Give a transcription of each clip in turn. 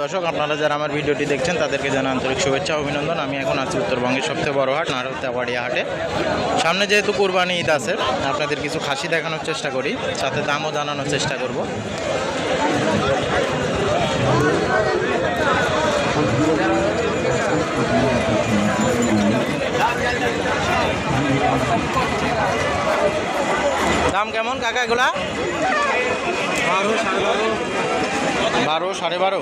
দর্শক, আপনারা যারা আমার ভিডিওটি দেখছেন, তাদেরকে জানা আন্তরিক শুভেচ্ছা অভিনন্দন। আমি এখন আছি উত্তরবঙ্গের সবচেয়ে বড় হাট নারদাবাড়িয়া হাটে। সামনে যেহেতু কুরবানি ঈদ আছে, আপনাদের কিছু খাসি দেখানোর চেষ্টা করি, সাথে দামও জানানোর চেষ্টা করব। দাম কেমন, কাকা এগুলা? বারো, সাড়ে বারো। বারো, সাড়ে বারো?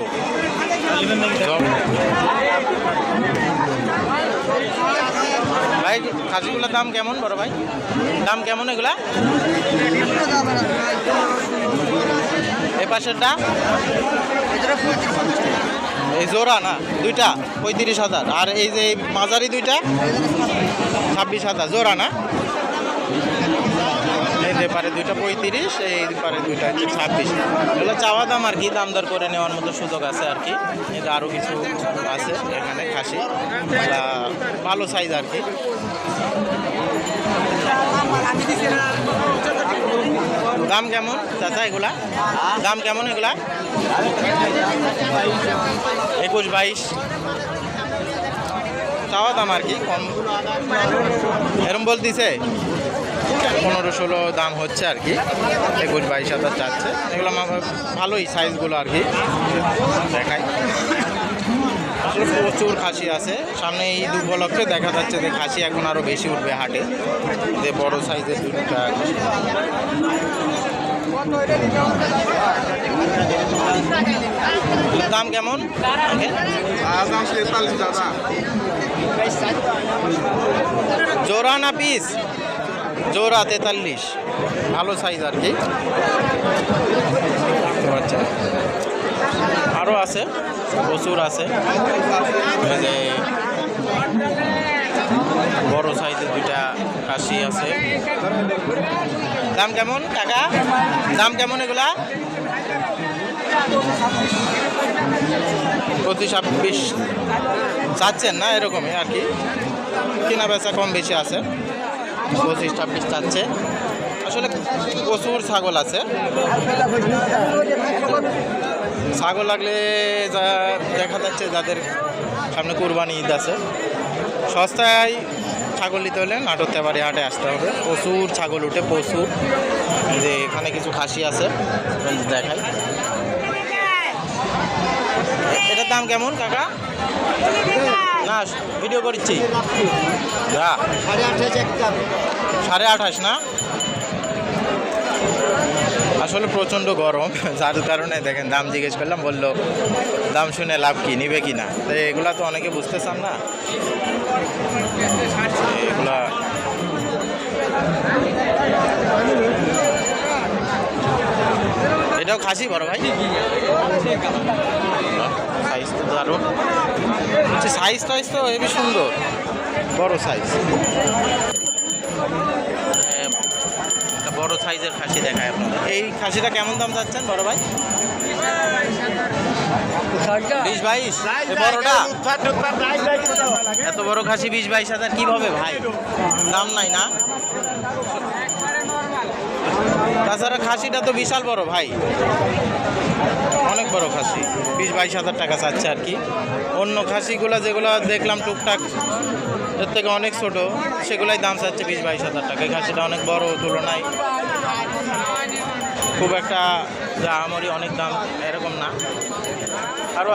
ভাই, খাসিগুলোর দাম কেমন বড় ভাই? দাম কেমন এগুলা? এই পাশেরটা? এই জোড়া না, দুইটা, পঁয়ত্রিশ হাজার। আর এই যে মাঝারি দুইটা? ছাব্বিশ হাজার, জোড়া না? পারে দুইটা পঁয়ত্রিশ, এই পারে দুইটা হচ্ছে ছাব্বিশ। এগুলো চাওয়া দাম আর কি, দাম দর করে নেওয়ার মতো সুযোগ আছে আর কি। এটা আরও কিছু আছে এখানে খাসি। ভালো সাইজ আর কি। দাম কেমন চাচা এগুলা? দাম কেমন এগুলা? একুশ, বাইশ। চাওয়া দাম আর কি, কম। এরম বলতিছে? পনেরো ষোলো দাম হচ্ছে আর কি। একুশ বাইশ হাজার যাচ্ছে এগুলো আমার ভালোই সাইজগুলো আর কি। দেখাই। আসলে প্রচুর খাসি আছে। সামনে এই দু উপলক্ষে দেখা যাচ্ছে যে খাসি এখন আরও বেশি উঠবে হাটে। যে বড় সাইজের দুটা দাম কেমন? জোড়া না পিস জোড়া তেতাল্লিশ, ভালো সাইজ আর কি। আচ্ছা আরও আছে, প্রচুর আছে। যে বড় সাইজের দুইটা কাশি আছে। দাম কেমন টাকা দাম কেমন এগুলা? প্রতি ছাব্বিশ। চাচ্ছেন না এরকমই আর কি। কেনা বেচা কম বেশি আছে। পঁচিশ ছাব্বিশ চাচ্ছে। আসলে প্রচুর ছাগল আছে। ছাগল লাগলে যা দেখা যাচ্ছে যাদের সামনে কুরবানি ঈদ আছে। সস্তায় ছাগল নিতে হলে নাটোর তেবারি হাটে আসতে হবে। প্রচুর ছাগল উঠে, প্রচুর। যে এখানে কিছু খাসি আছে দেখাই। এটার দাম কেমন, কাকা? না ভিডিও করছি। যা। সাড়ে আঠাশ সাড়ে আঠাশ না? আসলে প্রচণ্ড গরম যার কারণে দেখেন দাম জিজ্ঞেস করলাম বলল দাম শুনে লাভ কি নিবে কি না? তো এগুলা তো অনেকে বুঝতে চান না। এগুলা এটাও খাসি বড় ভাই? সাইজ তো দারুণ। বলছি সাইজ টাইজ তো হেবি সুন্দর। বড় সাইজ বড় সাইজের খাসি দেখায় আপনাদের। এই খাসিটা কেমন দাম চাচ্ছেন বড় ভাই? বিশ বাইশ? বড়টা? এত বড় খাসি বিশ বাইশ হাজার কীভাবে ভাই? দাম নাই না? তাছাড়া খাসিটা তো বিশাল বড় ভাই। অনেক বড় খাসি, বিশ বাইশ হাজার টাকা চাচ্ছে আর কি। অন্য খাসিগুলো যেগুলো দেখলাম টুকটাক, এর থেকে অনেক ছোট, সেগুলাই দাম চাচ্ছে বিশ বাইশ হাজার টাকা। খাসিটা অনেক বড়, তুলনায় খুব একটা যা অনেক দাম, এরকম না। আরও